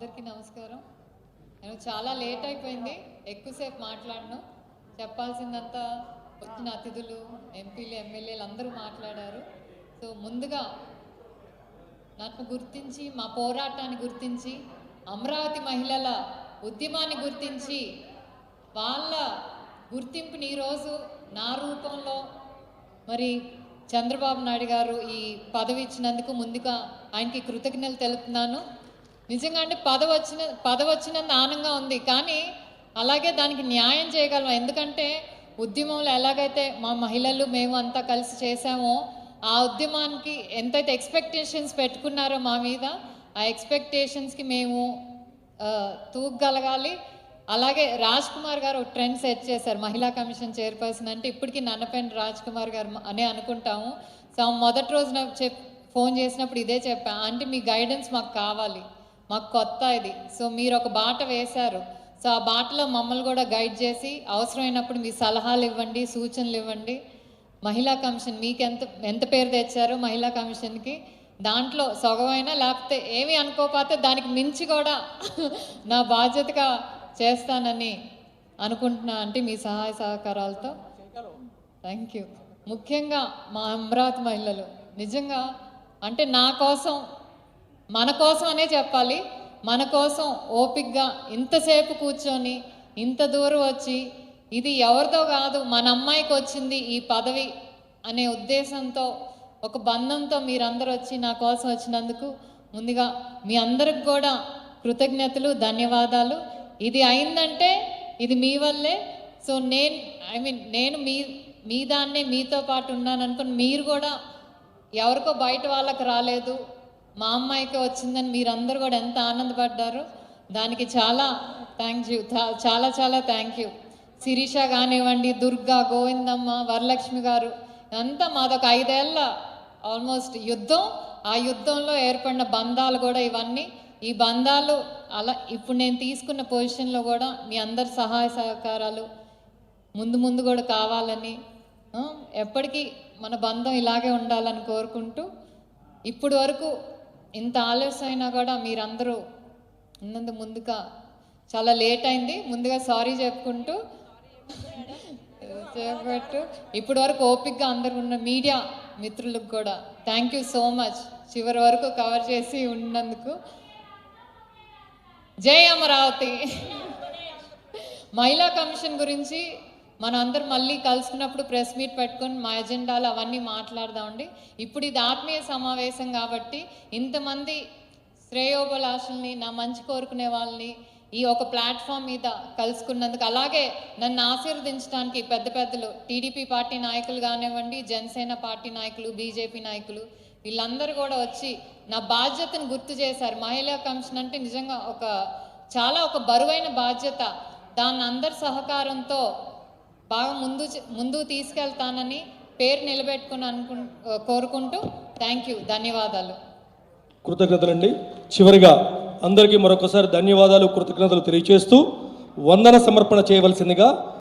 అందరికీ నమస్కారం. నేను చాలా లేట్ అయిపోయింది. ఎక్కువసేపు మాట్లాడను. చెప్పాల్సిందంతా వచ్చిన అతిథులు ఎంపీలు ఎమ్మెల్యేలు అందరూ మాట్లాడారు. సో ముందుగా నన్ను గుర్తించి మా పోరాటాన్ని గుర్తించి అమరావతి మహిళల ఉద్యమాన్ని గుర్తించి వాళ్ళ గుర్తింపుని ఈరోజు నా రూపంలో మరి చంద్రబాబు నాయుడు గారు ఈ పదవి ఇచ్చినందుకు ముందుగా ఆయనకి కృతజ్ఞతలు తెలుపుతున్నాను. నిజంగా అంటే పదవి వచ్చిన పద వచ్చినంత ఆనందంగా ఉంది. కానీ అలాగే దానికి న్యాయం చేయగలం ఎందుకంటే ఉద్యమంలో ఎలాగైతే మా మహిళలు మేము అంతా కలిసి చేశామో ఆ ఉద్యమానికి ఎంతైతే ఎక్స్పెక్టేషన్స్ పెట్టుకున్నారో మా మీద ఆ ఎక్స్పెక్టేషన్స్కి మేము తూగలగాలి. అలాగే రాజ్ కుమార్ గారు ఒక ట్రెండ్ సెట్ చేశారు. మహిళా కమిషన్ చైర్పర్సన్ అంటే ఇప్పటికీ నన్నపేంటి రాజ్ కుమార్ గారు అనే అనుకుంటాము. సో మొదటి రోజున చెప్ ఫోన్ చేసినప్పుడు ఇదే చెప్పా అంటే మీ గైడెన్స్ మాకు కావాలి. మాకు కొత్త ఇది. సో మీరు ఒక బాట వేశారు. సో ఆ బాటలో మమ్మల్ని కూడా గైడ్ చేసి అవసరమైనప్పుడు మీ సలహాలు ఇవ్వండి సూచనలు ఇవ్వండి. మహిళా కమిషన్ మీకు ఎంత ఎంత పేరు తెచ్చారు మహిళా కమిషన్కి? దాంట్లో సొగమైనా లేకపోతే ఏమీ అనుకోకపోతే దానికి మించి కూడా నా బాధ్యతగా చేస్తానని అనుకుంటున్నా అంటే మీ సహాయ సహకారాలతో. Thank you. ముఖ్యంగా మా అమరావతి మహిళలు. నిజంగా అంటే నా కోసం మన కోసం అనే చెప్పాలి. మన కోసం ఓపిక్గా ఇంతసేపు కూర్చొని ఇంత దూరం వచ్చి ఇది ఎవరితో కాదు మన అమ్మాయికి వచ్చింది ఈ పదవి అనే ఉద్దేశంతో ఒక బంధంతో మీరందరూ వచ్చి నా కోసం వచ్చినందుకు ముందుగా మీ అందరికి కూడా కృతజ్ఞతలు ధన్యవాదాలు. ఇది అయిందంటే ఇది మీ వల్లే. సో నేను ఐ మీన్ నేను మీ మీ దాన్నే మీతో పాటు ఉన్నాను అనుకుని మీరు కూడా ఎవరికో బయట వాళ్ళకి రాలేదు. మా అమ్మాయికి వచ్చిందని మీరందరూ కూడా ఎంత ఆనందపడ్డారు. దానికి చాలా థ్యాంక్ యూ చాలా చాలా థ్యాంక్ యూ శిరీష కానివ్వండి దుర్గా గోవిందమ్మ వరలక్ష్మి గారు అంతా మాదొక ఐదేళ్ళ ఆల్మోస్ట్ యుద్ధం. ఆ యుద్ధంలో ఏర్పడిన బంధాలు కూడా ఇవన్నీ. ఈ బంధాలు అలా ఇప్పుడు నేను తీసుకున్న పొజిషన్లో కూడా మీ అందరి సహాయ సహకారాలు ముందు ముందు కూడా కావాలని ఎప్పటికీ మన బంధం ఇలాగే ఉండాలని కోరుకుంటూ ఇప్పుడు వరకు ఇంత ఆలస్యం అయినా కూడా మీరందరూ ఉన్నందు ముందుగా చాలా లేట్ అయింది. ముందుగా సారీ చెప్పుకుంటూ చెప్పట్టు. ఇప్పటి వరకు ఓపిక్గా అందరు ఉన్న మీడియా మిత్రులకు కూడా థ్యాంక్ యూ సో మచ్. చివరి వరకు కవర్ చేసి ఉన్నందుకు. జై అమరావతి. మహిళా కమిషన్ గురించి మనం అందరం మళ్ళీ కలుసుకున్నప్పుడు ప్రెస్ మీట్ పెట్టుకొని మా ఎజెండాలు అవన్నీ మాట్లాడదామండి. ఇప్పుడు ఇది ఆత్మీయ సమావేశం కాబట్టి ఇంతమంది శ్రేయోభిలాషుల్ని నా మంచి కోరుకునే వాళ్ళని ఈ ఒక ప్లాట్ఫామ్ మీద కలుసుకున్నందుకు అలాగే నన్ను ఆశీర్వదించడానికి పెద్ద పెద్దలు టీడీపీ పార్టీ నాయకులు కానివ్వండి జనసేన పార్టీ నాయకులు బీజేపీ నాయకులు వీళ్ళందరూ కూడా వచ్చి నా బాధ్యతను గుర్తు చేశారు. మహిళా కమిషన్ అంటే నిజంగా ఒక చాలా ఒక బరువైన బాధ్యత. దాన్ని అందరి సహకారంతో బాగా ముందు ముందు తీసుకెళ్తానని పేరు నిలబెట్టుకుని అనుకు కోరుకుంటూ థ్యాంక్ యూ ధన్యవాదాలు. కృతజ్ఞతలండి. చివరిగా అందరికీ మరొకసారి ధన్యవాదాలు కృతజ్ఞతలు తెలియజేస్తూ వందన సమర్పణ చేయవలసిందిగా